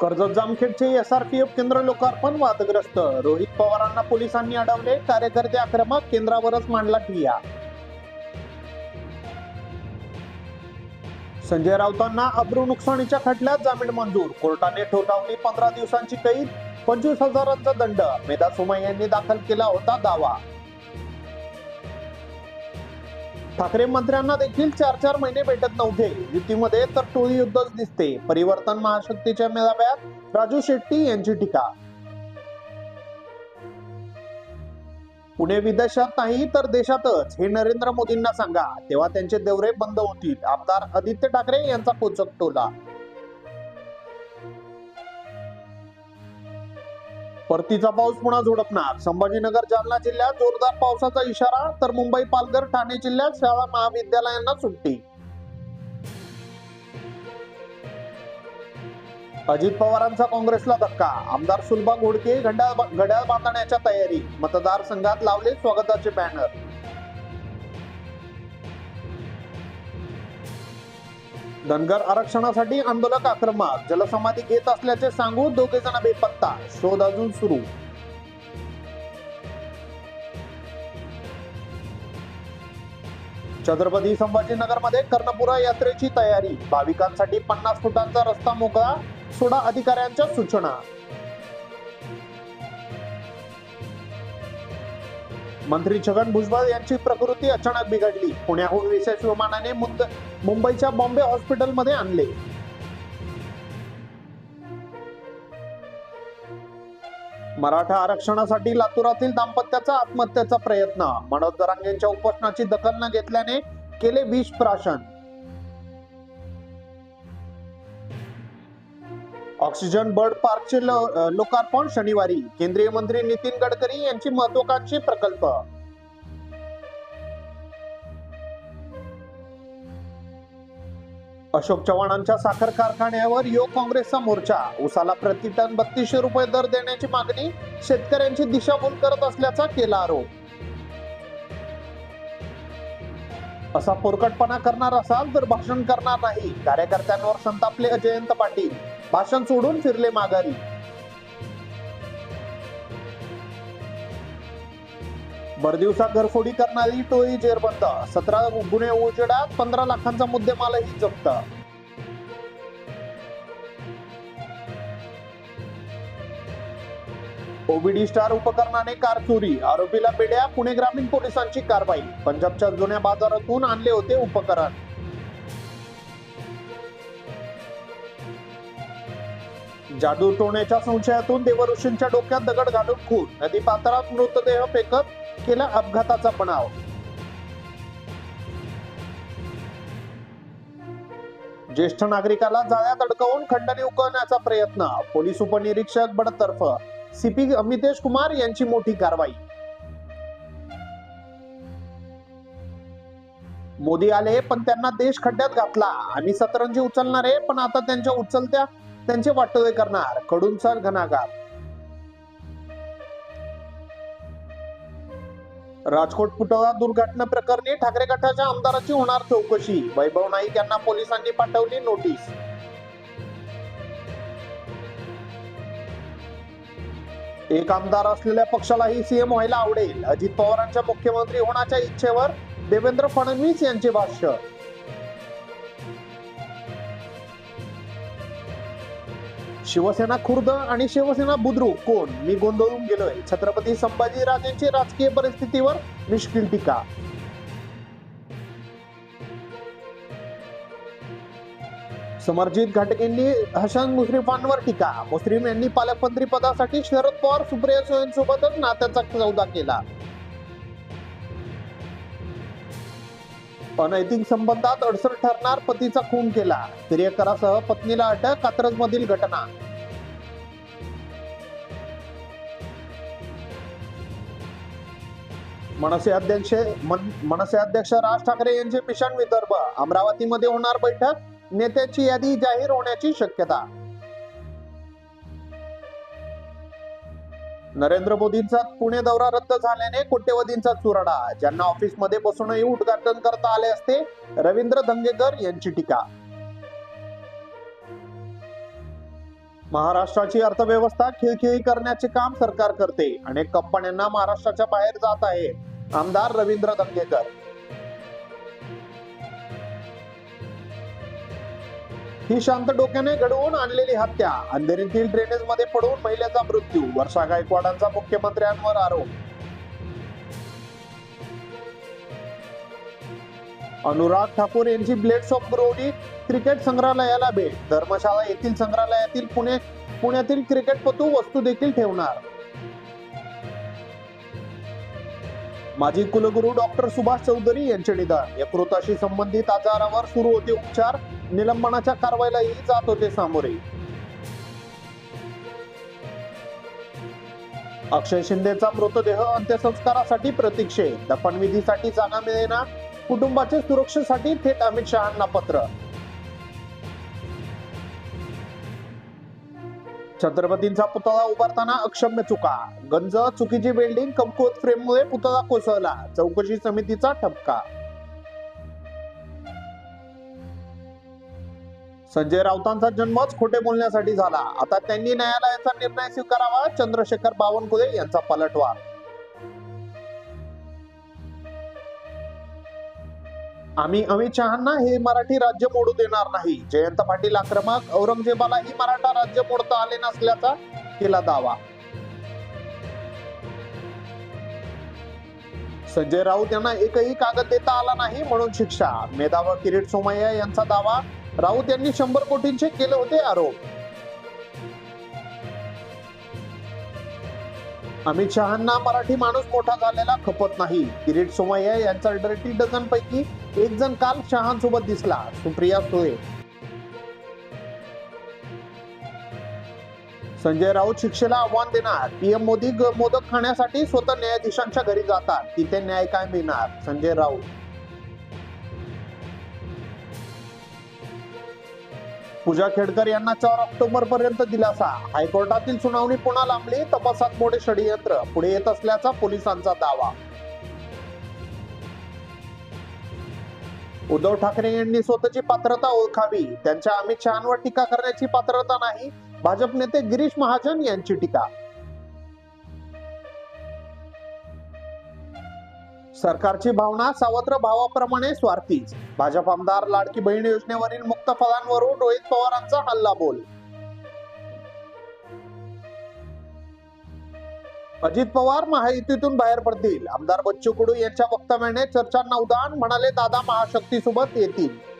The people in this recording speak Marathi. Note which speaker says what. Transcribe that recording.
Speaker 1: कर्जत जामखेडचे एसआरपीएफ केंद्र लोकार्पण वादग्रस्त. रोहित पवारांना पोलिसांनी अडवले. कार्यकर्ते आक्रमक केंद्रावरच मांडला ठिया संजय राऊतांना अब्रू नुकसानीच्या खटल्यात जामीन मंजूर. कोर्टाने ठोठावली पंधरा दिवसांची कैद पंचवीस हजारांचा दंड. मेधा सोमय यांनी दाखल केला होता दावा. ठाकरे मंत्र्यांना देखील चार चार महिने भेटत नव्हते. युतीमध्ये तर टोळी युद्धच दिसते. परिवर्तन महाशक्तीच्या मेळाव्यात राजू शेट्टी यांची टीका. पुणे विदेशात नाही तर देशातच. हे नरेंद्र मोदींना सांगा. तेव्हा त्यांचे दौरे बंद होतील. आमदार आदित्य ठाकरे यांचा कोचक टोला. परतीचा पाऊस पुन्हा झोडपणार. संभाजीनगर जालना जिल्ह्यात जोरदार पावसाचा इशारा तर मुंबई पालघर ठाणे जिल्ह्यात शाळा महाविद्यालयांना सुट्टी. अजित पवारांचा काँग्रेसला धक्का. आमदार सुलभा घोडके घड्याळ घड्याळ बांधण्याच्या तयारी. मतदारसंघात लावले स्वागताचे बॅनर धनगर आरक्षणासाठी आंदोलक आक्रमक जलसमाधी घेत असल्याचे सांगून दोघे जण बेपत्ता शोध अजून सुरू. छत्रपती संभाजीनगरमध्ये कर्णपुरा यात्रेची तयारी भाविकांसाठी पन्नास फुटांचा रस्ता मोकळा सोडा अधिकाऱ्यांच्या सूचना. मंत्री छगन भुजबळ यांची प्रकृती अचानक बिघडली. पुण्याहून विशेष विमानाने मुंबईच्या बॉम्बे हॉस्पिटलमध्ये आणले. मराठा आरक्षणासाठी लातूरातील दाम्पत्याचा आत्महत्येचा प्रयत्न. मनोज दरांगेंच्या उपोषणाची दखल न घेतल्याने केले विष प्राशन. ऑक्सिजन बर्ड पार्कचे लोकार्पण शनिवारी. केंद्रीय मंत्री नितीन गडकरी यांची महत्वाकांक्षी प्रकल्प. अशोक चव्हाणांच्या साखर कारखान्यावर युवक काँग्रेसचा मोर्चा. उसाला प्रति टन बत्तीसशे रुपये दर देण्याची मागणी शेतकऱ्यांची दिशाभूल करत असल्याचा केला आरोप. असा पोरकटपणा करणार असाल तर भाषण करणार नाही. कार्यकर्त्यांवर संतापले अजयंत पाटील. भाषण सोडून फिरले माघारी. बरदिवसा घरफोडी करणारी टोळी जेरबंद. सतरा गुन्हे उजेडात पंधरा लाखांचा मुद्देमालही जप्त. ओबीडी स्टार उपकरणाने कार चोरी आरोपीला बेड्या पुणे ग्रामीण पोलिसांची कारवाई पंजाबच्या जुन्या बाजारातून आणले होते उपकरण. जादू टोण्याच्या संशयातून देवऋषींच्या डोक्यात दगड घालून खून नदी पात्रात मृतदेह फेकत केला अपघाताचा बनाव ज्येष्ठ नागरिकाला जाळ्यात अडकवून खंडणी उकळण्याचा प्रयत्न पोलीस उपनिरीक्षक बडतर्फ सीपी अमितेश कुमार यांची मोठी कारवाई. मोदी आले पण त्यांना देश खड्ड्यात घातला. आम्ही सतरंजी उचलणारे पण आता त्यांच्या उचलत्या त्यांचे वाटोळे करणार. कडून सर घनाघात. राजकोट पुतळा दुर्घटना प्रकरणी ठाकरे गटाच्या आमदाराची होणार चौकशी. वैभव नाईक यांना पोलिसांनी पाठवली नोटीस. एक आमदार असलेल्या पक्षालाही सीएम व्हायला आवडेल. अजित पवारांच्या मुख्यमंत्री होण्याच्या इच्छेवर देवेंद्र फडणवीस यांचे भाष्य. शिवसेना खुर्द आणि शिवसेना बुद्रुक कोण? मी गोंधळून गेलोय. छत्रपती संभाजीराजेंची राजकीय परिस्थितीवर मिश्किल टीका. समरजित घाटगेंनी हसन मुश्रीफांवर टीका. मुस्लिम यांनी पालकमंत्री पदासाठी शरद पवार सुप्रिया सोयींसोबतच नात्याचा सौदा केला. अनैतिक संबंधात अडसर ठरणार पतीचा खून केला. प्रियकरासह पत्नीला अटक कात्रज मधील घटना. मनसे अध्यक्ष मन- मनसे अध्यक्ष राज ठाकरे यांचे मिशन विदर्भ. अमरावतीमध्ये होणार बैठक. नेत्याची यादी जाहीर होण्याची शक्यता. नरेंद्र मोदींचा पुणे दौरा रद्द झाल्याने कोट्यवधींचा चुराडा ज्यांना ऑफिसमध्ये बसूनही उद्घाटन करता आले असते रवींद्र धंगेकर यांची टीका. महाराष्ट्राची अर्थव्यवस्था खिळखिळी करण्याचे काम सरकार करते अनेक कंपन्यांना महाराष्ट्राच्या बाहेर जात आहे आमदार रवींद्र धंगेकर. ही शांत डोक्याने घडवून आणलेली हत्या. अंधेरीतील ड्रेनेजमध्ये पडून महिलेचा मृत्यू वर्षा गायकवाडांचा मुख्यमंत्र्यांवर आरोप. अनुराग ठाकूर यांची ब्लेड्स ऑफ ग्रोडी क्रिकेट संग्रहालयाला भेट. धर्मशाळा येथील संग्रहालयातील पुणे पुण्यातील क्रिकेटपटू वस्तू देखील ठेवणार. माजी कुलगुरू डॉक्टर सुभाष चौधरी यांचे निधन. यकृताशी संबंधित आजारावर सुरू होते उपचार. निलंबनाच्या कारवाईलाही जात होते सामोरे. अक्षय शिंदेचा मृतदेह अंत्यसंस्कारासाठी प्रतीक्षे. दफनविधीसाठी जागा मिळेना. कुटुंबाच्या सुरक्षेसाठी थेट अमित शहांना पत्र. छत्रपतींचा पुतळा उभारताना अक्षम्य चुका. गंज चुकीची बिल्डिंग कमकुवत फ्रेममुळे पुतळा कोसळला. चौकशी समितीचा ठपका. संजय राऊतांचा जन्मच खोटे बोलण्यासाठी झाला. आता त्यांनी न्यायालयाचा निर्णय स्वीकारावा चंद्रशेखर बावनकुळे यांचा पलटवार. आम्ही अमित शहांना हे मराठी राज्य मोडू देणार नाही. जयंत पाटील आक्रमक औरंगजेबालाही मराठा राज्य मोडता आले नसल्याचा केला दावा. संजय राऊत यांना एकही कागद देता आला नाही म्हणून शिक्षा. मेधावा किरीट सोमय्या यांचा दावा. राऊत यांनी शंभर कोटींचे केले होते आरोप. अमित शहांना मराठी माणूस मोठा झालेला खपत नाही. किरीट सोमय्या यांचा डर्टी डझन पैकी एक जण काल शहांसोबत दिसला सुप्रिया सुळे. संजय राऊत शिक्षेला आव्हान देणार. पीएम मोदी मोदक खाण्यासाठी स्वतः न्यायाधीशांच्या घरी जातात. तिथे न्याय काय मिळणार? संजय राऊत. पूजा खेडकर यांना चार ऑक्टोबर पर्यंत दिलासा. हायकोर्टातील सुनावणी पुन्हा लांबली तपासात मोठे षडयंत्र पुढे येत असल्याचा पोलिसांचा दावा. उद्धव ठाकरे यांनी स्वतःची पात्रता ओळखावी. त्यांच्या अमित शहांवर टीका करण्याची पात्रता नाही. भाजप नेते गिरीश महाजन यांची टीका. सरकारची भावना सावत्र भावाप्रमाणे स्वार्थीच भाजप आमदार लाडकी बहीण योजनेवरील मुक्त फळांवरून रोहित पवारांचा हल्ला बोल. अजित पवार महायुतीतून बाहेर पडतील. आमदार बच्चू कडू यांच्या वक्तव्याने चर्चांना उदाहरण म्हणाले दादा महाशक्ती सोबत येतील.